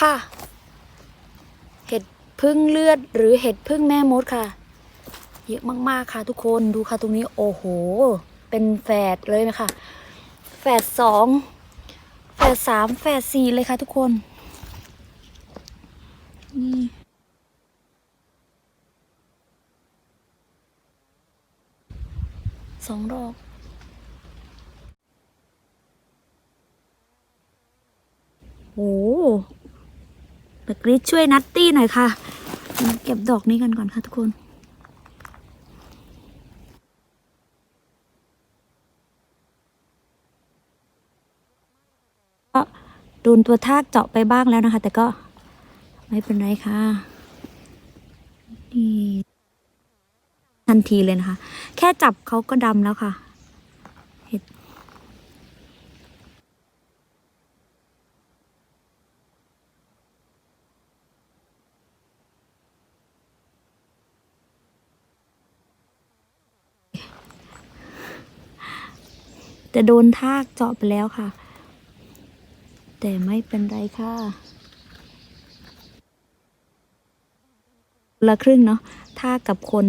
ค่ะ เห็ดพึ่งเลือดหรือเห็ดพึ่งแม่มดค่ะ เยอะมากๆค่ะทุกคนดูค่ะตรงนี้โอ้โห เป็นแฝดเลยนะคะแฝดสองแฝดสามแฝดสี่เลยค่ะทุกคนนี่สองดอกโอ้ เดี๋ยวกรีดช่วยนัตตี้หน่อยค่ะ เก็บดอกนี้กันก่อนค่ะทุกคนก็โดนตัวทากเจาะไปบ้างแล้วนะคะ แต่ก็ไม่เป็นไรค่ะนี่ทันทีเลยนะคะ แค่จับเขาก็ดำแล้วค่ะ แต่โดนทากเจาะไปแล้วค่ะ แต่ไม่เป็นไรค่ะละครึ่งเนาะทากกับคน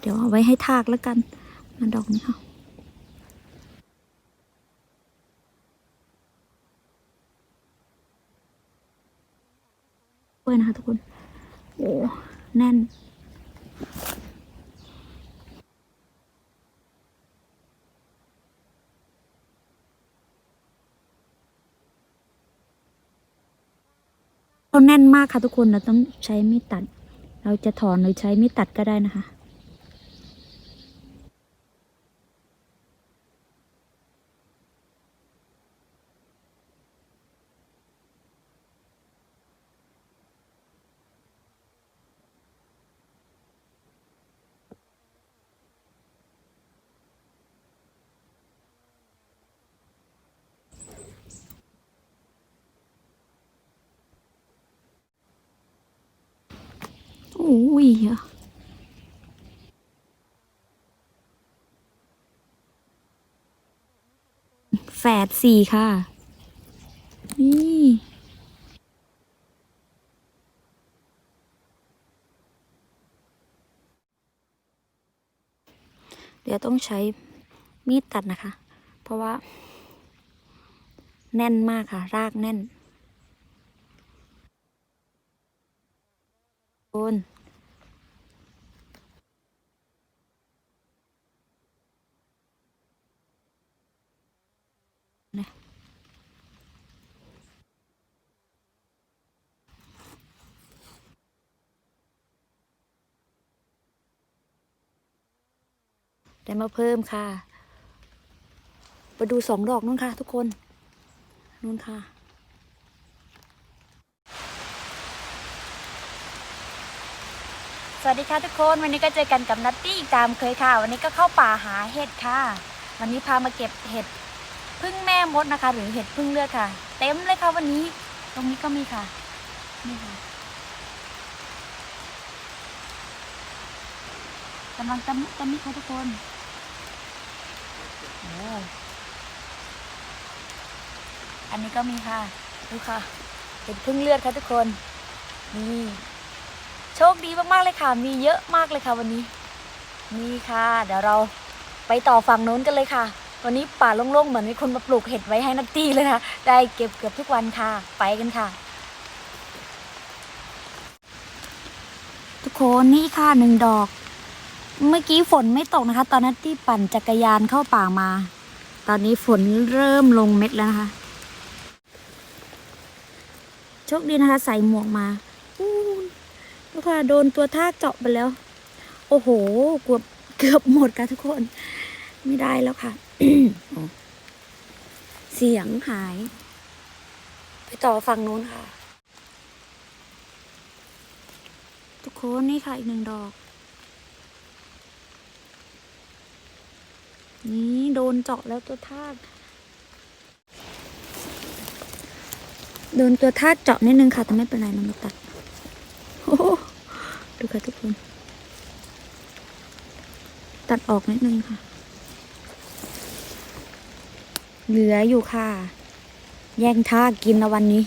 เดี๋ยวเอาไว้ให้ทากแล้วกันมาดอกนี้ค่ะ ด้วยนะคะทุกคน โอ้แน่นเขาแน่นมากค่ะทุกคนเราต้องใช้มีดตัด เราจะถอนหรือใช้มีดตัดก็ได้นะคะ โอ้ยแฝดสี่ค่ะ นี่เดี๋ยวต้องใช้มีดตัดนะคะ เพราะว่า แน่นมากค่ะ รากแน่น ได้มาเพิ่มค่ะ ไปดูสองดอกนู่นค่ะ ทุกคนนู่นค่ะ สวัสดีค่ะทุกคนวันนี้ก็เจอกันกับนัตตี้ตามเคยค่ะ วันนี้ก็เข้าป่าหาเห็ดค่ะ วันนี้พามาเก็บเห็ดพึ่งแม่มดนะคะ หรือเห็ดพึ่งเลือดค่ะ เต็มเลยค่ะวันนี้ ตรงนี้ก็มีค่ะนี่ค่ะกำลังตะมุตะมิค่ะทุกคน อันนี้ก็มีค่ะ ดูค่ะเห็ดพึ่งเลือดค่ะทุกคน นี่โชคดีมาก ๆ เลยค่ะ มีเยอะมากเลยค่ะวันนี้ นี่ค่ะ เดี๋ยวเราไปต่อฝั่งโน้นกันเลยค่ะ วันนี้ป่าโล่งๆ เหมือนมีคนมาปลูกเห็ดไว้ให้นัตตี้เลยค่ะได้เก็บเกือบทุกวันค่ะ ไปกันค่ะ ทุกคนนี่ค่ะหนึ่งดอก เมื่อกี้ฝนไม่ตกนะคะ ตอนนัตตี้ปั่นจักรยานเข้าป่ามา ตอนนี้ฝนเริ่มลงเม็ดแล้วนะคะโชคดีนะคะใส่หมวกมาอู้ดูค่ะโดนตัวท่าเจาะไปแล้ว โอ้โหเกือบเกือบหมดค่ะทุกคน ไม่ได้แล้วค่ะ เสียงหาย ไปต่อฝั่งนู้นค่ะ ทุกคนนี่ค่ะอีกหนึ่งดอก นี่โดนเจาะแล้วตัวทาก โดนตัวทากเจาะนิดนึงค่ะแต่ไม่เป็นไรมันมาตัดดูค่ะทุกคน ตัดออกนิดนึงค่ะ เหลืออยู่ค่ะ แย่งท่ากินละวันนี้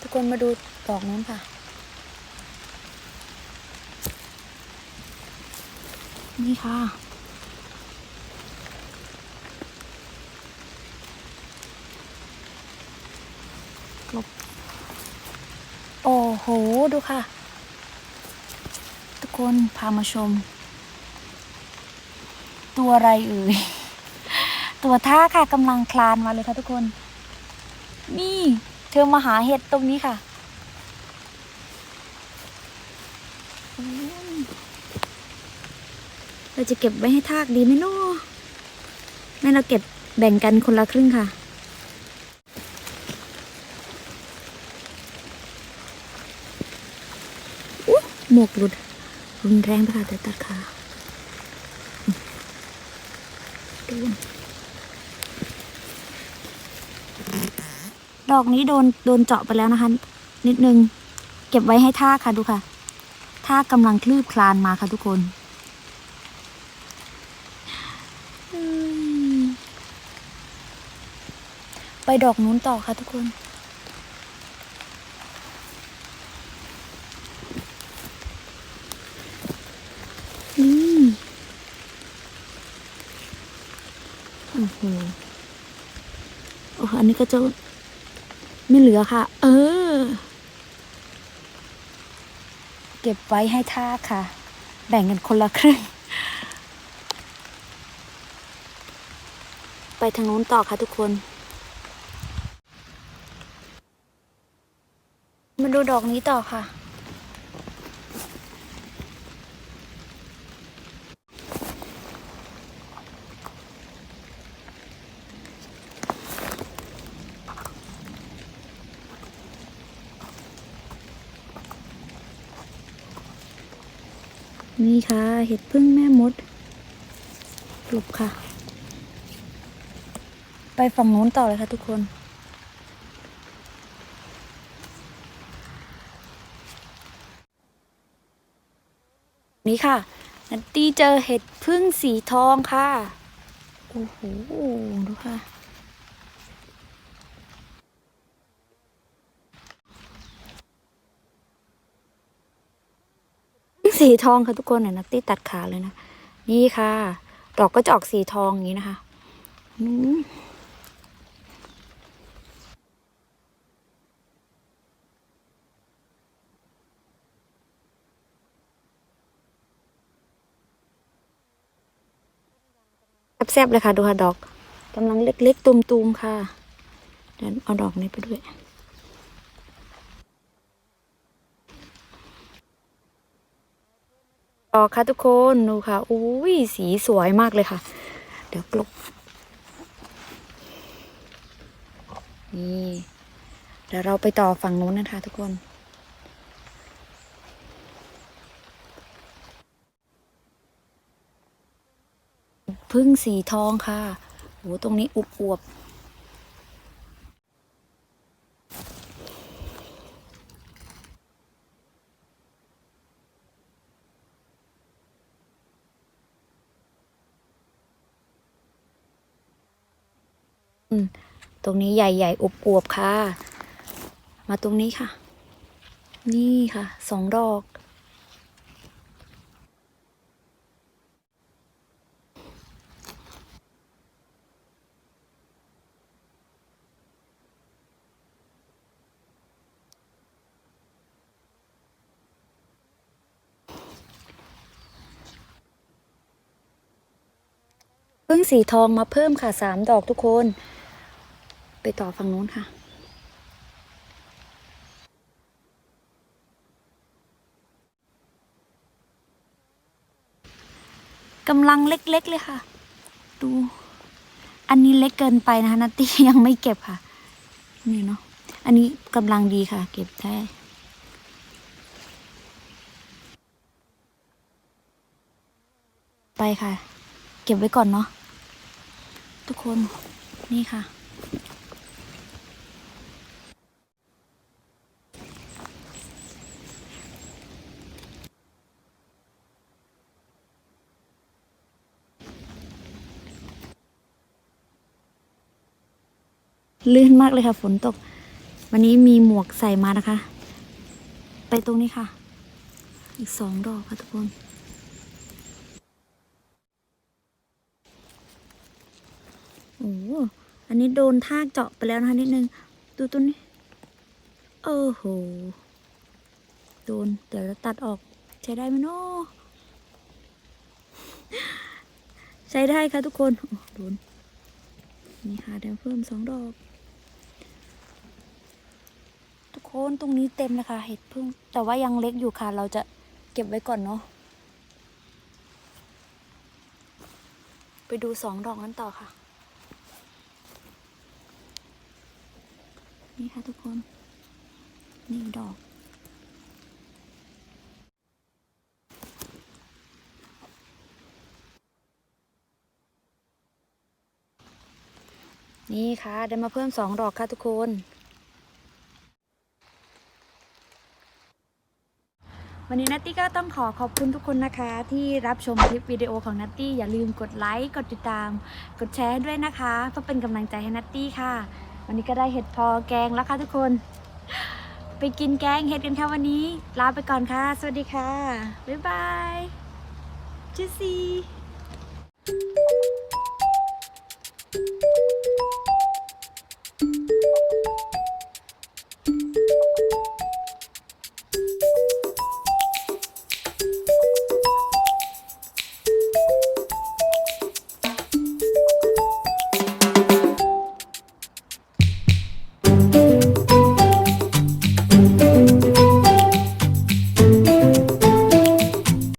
ทุกคนมาดูดอกนู้นค่ะ นี่ค่ะ ลบ โอ้โห ดูค่ะ ทุกคนพามาชม ตัวอะไรเอ่ย ตัวท่าค่ะกำลังคลานมาเลยค่ะทุกคน นี่ เธอมาหาเห็ดตรงนี้ค่ะอืม เราจะเก็บไว้ให้ทากดีไหมเนาะแม่เราเก็บแบ่งกันคนละครึ่งค่ะอุ๊ยหมวกหลุดรุนแรงไปค่ะแต่ตัดขาดูดอกนี้โดนโดนเจาะไปแล้วนะคะ นิดนึง เก็บไว้ให้ท่าค่ะดูค่ะท่ากำลังคลืบคลานมาค่ะทุกคนอืม ไปดอกนู้นต่อค่ะทุกคนนี่โอ้โหโอ้โหอันนี้ก็จะไม่เหลือค่ะ เออ เก็บไว้ให้ท่าค่ะ แบ่งกันคนละครึ่งไปทางนู้นต่อค่ะทุกคน มา ดูดอกนี้ต่อค่ะ นี่ค่ะ เห็ดพึ่งแม่มดหลบค่ะ ไปฝั่งโน้นต่อเลยค่ะทุกคน นี่ค่ะ นันตี้เจอเห็ดพึ่งสีทองค่ะ โอ้โห ดูค่ะ สีทองค่ะทุกคนเนี่ยนัตตี้ตัดขาเลยนะ นี่ค่ะ ดอกก็จะออกสีทองอย่างนี้นะคะ อืม แซ่บๆเลยค่ะ ดูค่ะดอกกำลังเล็กๆตุมๆค่ะเดี๋ยวเอาดอกนี้ไปด้วยออกค่ะทุกคนดูค่ะอุ้ยสีสวยมากเลยค่ะ เดี๋ยวกลบนี่เดี๋ยวเราไปต่อฝั่งนู้นนะคะทุกคน พึ่งสีทองค่ะโหตรงนี้อุบอวบอืมตรงนี้ใหญ่ๆอุบอวบค่ะ มาตรงนี้ค่ะ นี่ค่ะ สองดอก พึ่งสีทองมาเพิ่มค่ะสามดอกทุกคน ไปต่อฝั่งนู้นค่ะ กำลังเล็ก ๆ เลยค่ะ ดู อันนี้เล็กเกินไปนะคะนัตตี้ยังไม่เก็บค่ะ นี่เนาะ อันนี้กำลังดีค่ะ เก็บได้ไปค่ะ เก็บไว้ก่อนเนาะ ทุกคนนี่ค่ะ ลื่นมากเลยค่ะ ฝนตก วันนี้มีหมวกใส่มานะคะ ไปตรงนี้ค่ะ อีกสองดอกค่ะทุกคน โอ้โหอันนี้โดนทากเจาะไปแล้วนะคะนิดนึง ดูตัวนี้ โอ้โห โดน เดี๋ยวเราตัดออก ใช้ได้ไหมเนาะใช้ได้ค่ะทุกคนโอ้โดน นี่ค่ะเดี๋ยวเพิ่มสองดอก ทุกคนตรงนี้เต็มเลยค่ะเห็ดพึ่ง แต่ว่ายังเล็กอยู่ค่ะ เราจะเก็บไว้ก่อนเนาะ ไปดูสองดอกนั้นต่อค่ะ นี่ค่ะทุกคนนี่ดอก นี่ค่ะ ได้มาเพิ่มสองดอกค่ะทุกคนวันนี้นัตตี้ก็ต้องขอขอบคุณทุกคนนะคะ ที่รับชมคลิปวิดีโอของนัตตี้อย่าลืมกดไลค์ กดติดตาม กดแชร์ด้วยนะคะ เพื่อเป็นกำลังใจให้นัตตี้ค่ะ วันนี้ก็ได้เห็ดพอแกงแล้วค่ะทุกคน ไปกินแกงเห็ดกันค่ะวันนี้ ลาไปก่อนค่ะ สวัสดีค่ะ บ๊ายบายจสซี่